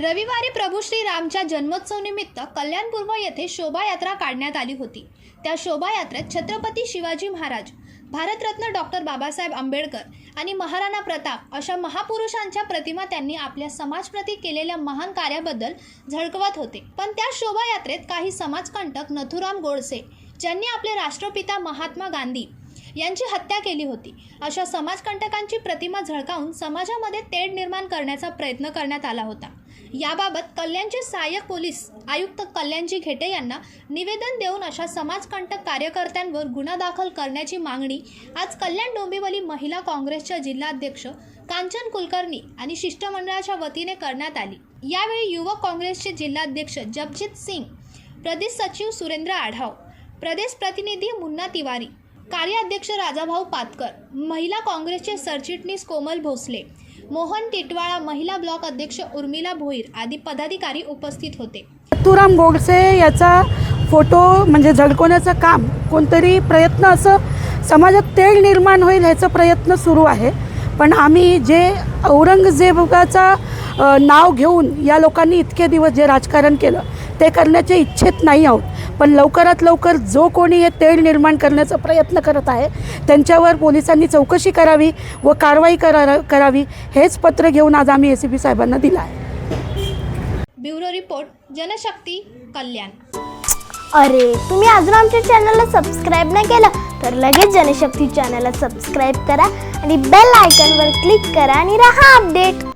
रविवारी प्रभू श्रीरामच्या जन्मोत्सवनिमित्त कल्याणपूर्व येथे शोभायात्रा काढण्यात आली होती. त्या शोभायात्रेत छत्रपती शिवाजी महाराज भारतरत्न डॉक्टर बाबासाहेब आंबेडकर आणि महाराणा प्रताप अशा महापुरुषांच्या प्रतिमा त्यांनी आपल्या समाजप्रती केलेल्या महान कार्याबद्दल झळकवत होते. पण त्या शोभायात्रेत काही समाजकंटक नथुराम गोडसे ज्यांनी आपले राष्ट्रपिता महात्मा गांधी यांची हत्या केली होती अशा समाजकंटकांची प्रतिमा झळकावून समाजामध्ये तेढ निर्माण करण्याचा प्रयत्न करण्यात आला होता. याबाबत कल्याणचे सहाय्यक पोलीस आयुक्त कल्याणजी घेटे यांना निवेदन देऊन अशा समाजकंटक कार्यकर्त्यांवर गुन्हा दाखल करण्याची मागणी आज कल्याण डोंबिवली महिला काँग्रेसच्या जिल्हाध्यक्ष कांचन कुलकर्णी आणि शिष्टमंडळाच्या वतीने करण्यात आली. यावेळी युवक काँग्रेसचे जिल्हाध्यक्ष जगजित सिंग प्रदेश सचिव सुरेंद्र आढाव प्रदेश प्रतिनिधी मुन्ना तिवारी कार्याध्यक्ष राजाभाऊ पातकर महिला काँग्रेसचे सरचिटणीस कोमल भोसले मोहन टिटवाळा महिला ब्लॉक अध्यक्ष उर्मिला भोईर आदी पदाधिकारी उपस्थित होते. तुराम गोडसे याचा फोटो म्हणजे झळकवण्याचं काम कोणतरी प्रयत्न असं समाजात तेढ निर्माण होईल ह्याचा प्रयत्न सुरू आहे. पण आम्ही जे औरंगजेबाचा नाव घेऊन या लोकांनी इतके दिवस जे राजकारण केलं ते करण्याचे इच्छेत नाही आहोत. पण लवकरात लवकर जो कोणी हे तेढ निर्माण करण्याचा प्रयत्न करत आहे त्यांच्यावर पोलिसांनी चौकशी करावी व कारवाई करा करावी हेच पत्र घेऊन आज आम्ही ए सी पी साहेबांना दिलं आहे. Bureau report Janshakti Kalyan. अरे तुम्ही अजून आमच्या चॅनलला सबस्क्राईब नाही केलं तर लगेच जनशक्ती चॅनलला सबस्क्राईब करा आणि बेल आयकॉनवर क्लिक करा आणि राहा अपडेट